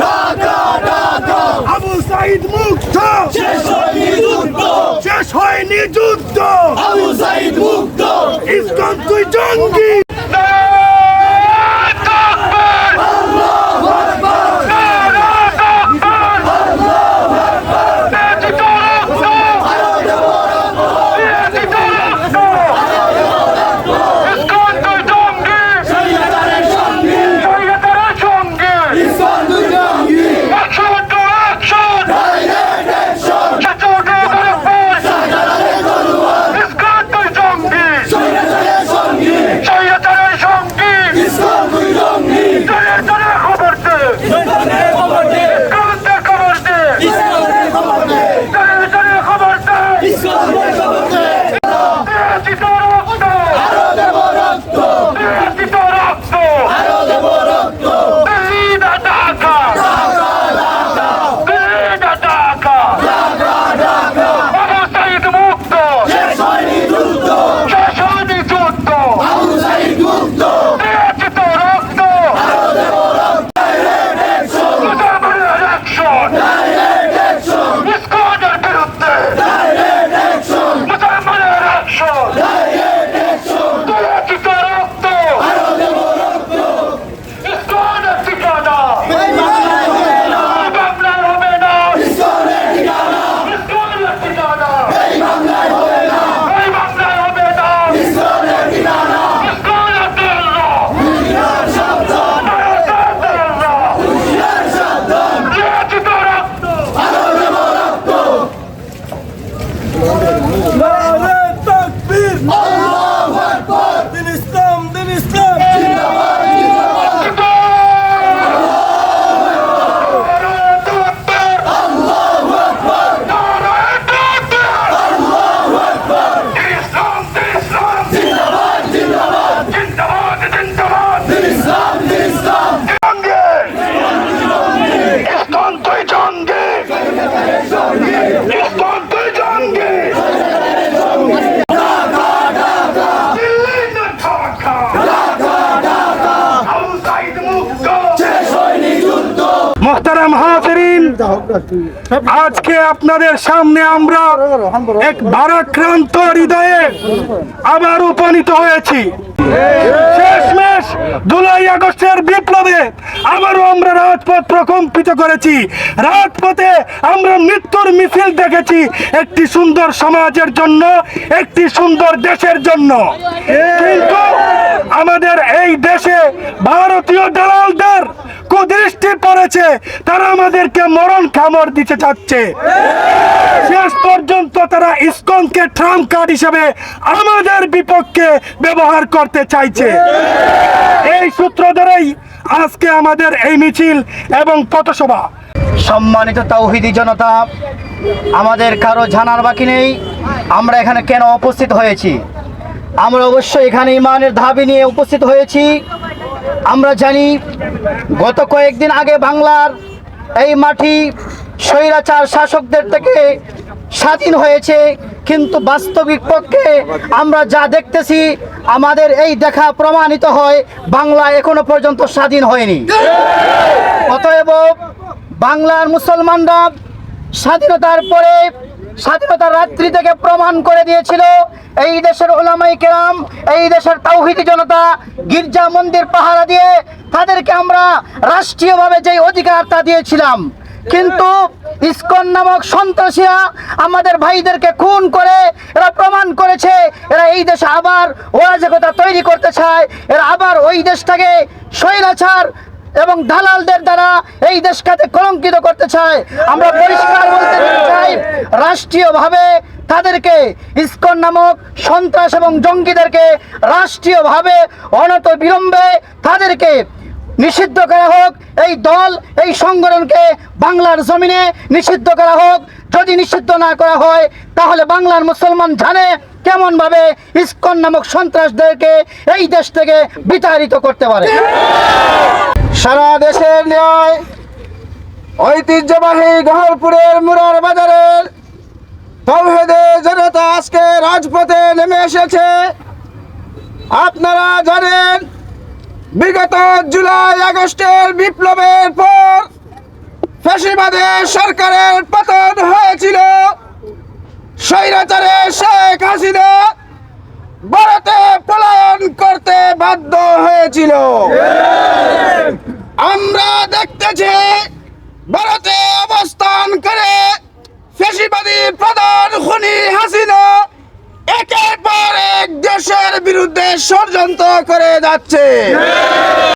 ঢাকা ঢাকা আবু সাইদ মুক্ত। শেষ হয়নি যুদ্ধ। শেষ হয়নি যুদ্ধ। আবু সাইদ মুক্ত। ইসকন তুই জঙ্গি। মোহতারাম হাজরিন আজকে আপনাদের সামনে আমরা এক ভারাক্রান্ত হৃদয়ে আবার উপনীত হয়েছি। শেষমেশ জুলাই আগস্টের বিপ্লবে আবারও আমরা রাজপথ প্রকম্পিত করেছি। রাজপথে আমরা মৃত্যুর মিছিল দেখেছি একটি সুন্দর সমাজের জন্য একটি সুন্দর দেশের জন্য। কিন্তু আমাদের এই দেশে ভারতীয় দালালদের কুদৃষ্টি পড়েছে, তারা আমাদেরকে মরণ খামর দিতে চাচ্ছে। শেষ পর্যন্ত তারা ইসকনকে ট্রাম্প কার্ড হিসেবে আমাদের বিপক্ষে ব্যবহার করতে চাইছে। এই সূত্র ধরেই আজকে আমাদের এই মিছিল এবং পথসভা। সম্মানিত তাওহিদি জনতা, আমাদের কারও জানার বাকি নেই। আমরা এখানে কেন উপস্থিত হয়েছি? আমরা অবশ্যই এখানে ইমানের দাবি নিয়ে উপস্থিত হয়েছি। আমরা জানি গত কয়েকদিন আগে বাংলার এই মাটি স্বৈরাচার শাসকদের থেকে স্বাধীন হয়েছে, কিন্তু বাস্তবিক পক্ষে আমরা যা দেখতেছি, আমাদের এই দেখা প্রমাণিত হয়, বাংলা এখনও পর্যন্ত স্বাধীন হয়নি। অতএব বাংলার মুসলমানরা স্বাধীনতার পরে স্বাধীনতার রাত্রি থেকে প্রমাণ করে দিয়েছিল এই দেশের ওলামাই কেরাম, এই দেশের তাওহিদি জনতা গির্জা মন্দির পাহারা দিয়ে তাদেরকে আমরা রাষ্ট্রীয়ভাবে যেই অধিকার তা দিয়েছিলাম। কিন্তু ইস্কন নামক সন্ত্রাসীরা আমাদের ভাইদেরকে খুন করে, এরা প্রমাণ করেছে, এরা এই দেশে আবার অরাজকতা তৈরি করতে চায়, এরা আবার ওই দেশটাকে স্বৈরাচার এবং দালালদের দ্বারা এই দেশটাকে কলঙ্কিত করতে চায়। আমরা পরিষ্কার বলতে চাই, রাষ্ট্রীয়ভাবে তাদেরকে ইসকন নামক সন্ত্রাস এবং জঙ্গিদেরকে রাষ্ট্রীয়ভাবে অনত বিলম্বে তাদেরকে নিষিদ্ধ করা হোক। এই দল, এই সংগঠনকে বাংলার জমিনে নিষিদ্ধ করা হোক। যদি নিষিদ্ধ না করা হয়, তাহলে বাংলার মুসলমান জানে কেমন ভাবে ইসকন নামক সন্ত্রাসদেরকে এই দেশ থেকে বিতাড়িত করতে পারে। সারা দেশের ন্যায় ঐতিহ্যবাহী গহরপুরের মুরার বাজারের তৌহেদে জনতা আজকে রাজপথে নেমে এসেছে। আপনারা জানেন, বিগত জুলাই আগস্টের বিপ্লবের পর ফ্যাসিবাদের সরকারের পতন হয়েছিল। স্বৈরাচারে শেখ হাসিনা ভারতে পলায়ন করতে বাধ্য হয়েছিল। আমরা দেখতেছি ভারতে অবস্থান করে ফেসিবাদী প্রধান খুনি হাসিনা একের পর এক দেশের বিরুদ্ধে ষড়যন্ত্র করে যাচ্ছে।